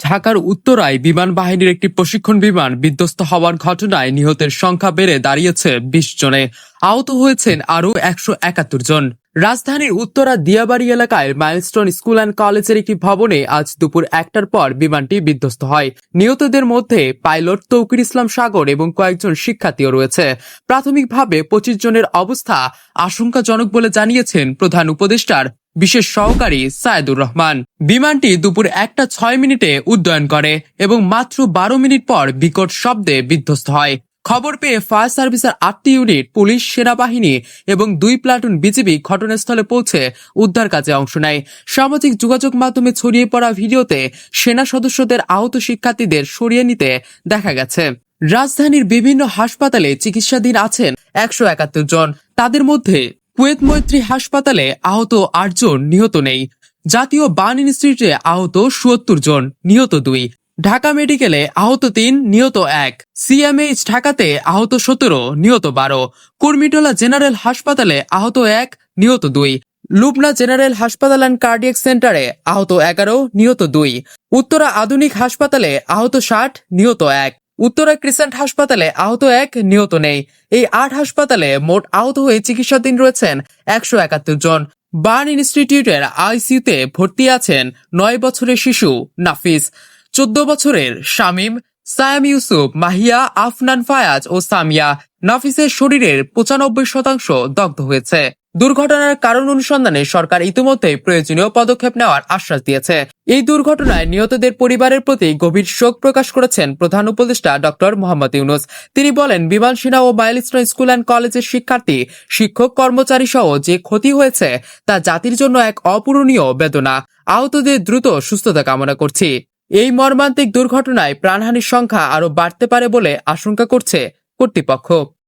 ঢাকার উত্তরায় বিমান বাহিনীর একটি প্রশিক্ষণ বিমান বিধ্বস্ত হওয়ার ঘটনায় নিহতের সংখ্যা বেড়ে দাঁড়িয়েছে বিশ জনে। আহত হয়েছেন আরও একশো একাত্তর জন। রাজধানীর উত্তরা দিয়াবাড়ি এলাকায় মাইলস্টোন স্কুল অ্যান্ড কলেজের একটি ভবনে আজ দুপুর একটার পর বিমানটি বিধ্বস্ত হয়। নিহতদের মধ্যে পাইলট তৌকির ইসলাম সাগর এবং কয়েকজন শিক্ষার্থীও রয়েছে। প্রাথমিকভাবে পঁচিশ জনের অবস্থা আশঙ্কাজনক বলে জানিয়েছেন প্রধান উপদেষ্টার বিশেষ সহকারী সায়েদুর রহমান। বিমানটি দুপুর একটা ছয় মিনিটে উড্ডয়ন করে এবং মাত্র বারো মিনিট পর বিকট শব্দে বিধ্বস্ত হয়। খবর পেয়ে ফায়ার সার্ভিসের আটটি ইউনিট, পুলিশ, সেনাবাহিনী এবং দুই প্লাটুন বিজিবি ঘটনাস্থলে পৌঁছে উদ্ধার কাজে অংশ নেয়। সামাজিক যোগাযোগ মাধ্যমে ছড়িয়ে পড়া ভিডিওতে সেনা সদস্যদের আহত শিক্ষার্থীদের সরিয়ে নিতে দেখা গেছে। রাজধানীর বিভিন্ন হাসপাতালে চিকিৎসাধীন আছেন একশো একাত্তর জন। তাদের মধ্যে কুয়েত মৈত্রী হাসপাতালে আহত আটজন নিহত নেই। জাতীয় বান ইনস্টিটিউটে আহত সুয়ত্তর জন, নিহত দুই। ঢাকা মেডিকেলে আহত তিন, নিহত এক। সিএমএইচ ঢাকাতে আহত সতেরো, নিহত বারো। কুর্মিটোলা জেনারেল হাসপাতালে আহত এক, নিহত দুই। লুবনা জেনারেল হাসপাতাল অ্যান্ড কার্ডিয়াক সেন্টারে আহত এগারো, নিহত দুই। উত্তরা আধুনিক হাসপাতালে আহত ষাট, নিহত এক। উত্তরা ক্রিসেন্ট হাসপাতালে আহত এক নিহত নেই। এই আট হাসপাতালে মোট আহত হয়ে চিকিৎসাধীন রয়েছেন একশো একাত্তর জন। বার্ন ইনস্টিটিউটের আইসিইউতে ভর্তি আছেন নয় বছরের শিশু নাফিস। চোদ্দ বছরের শামীম, সায়াম ইউসুফ, মাহিয়া, আফনান ফায়াজ ও সামিয়া নাফিসের শরীরের পঁচানব্বই শতাংশ দগ্ধ হয়েছে। দুর্ঘটনার কারণ অনুসন্ধানে সরকার ইতিমধ্যে প্রয়োজনীয় পদক্ষেপ নেওয়ার আশ্বাস দিয়েছে। এই দুর্ঘটনায় নিহতদের পরিবারের প্রতি গভীর শোক প্রকাশ করেছেন প্রধান উপদেষ্টা ডক্টর মোহাম্মদ ইউনুস। তিনি বলেন, বিমান সেনা ও মাইলস্টোন স্কুল অ্যান্ড কলেজের শিক্ষার্থী, শিক্ষক কর্মচারী সহ যে ক্ষতি হয়েছে, তা জাতির জন্য এক অপূরণীয় বেদনা। আহতদের দ্রুত সুস্থতা কামনা করছি। এই মর্মান্তিক দুর্ঘটনায় প্রাণহানির সংখ্যা আরও বাড়তে পারে বলে আশঙ্কা করছে কর্তৃপক্ষ।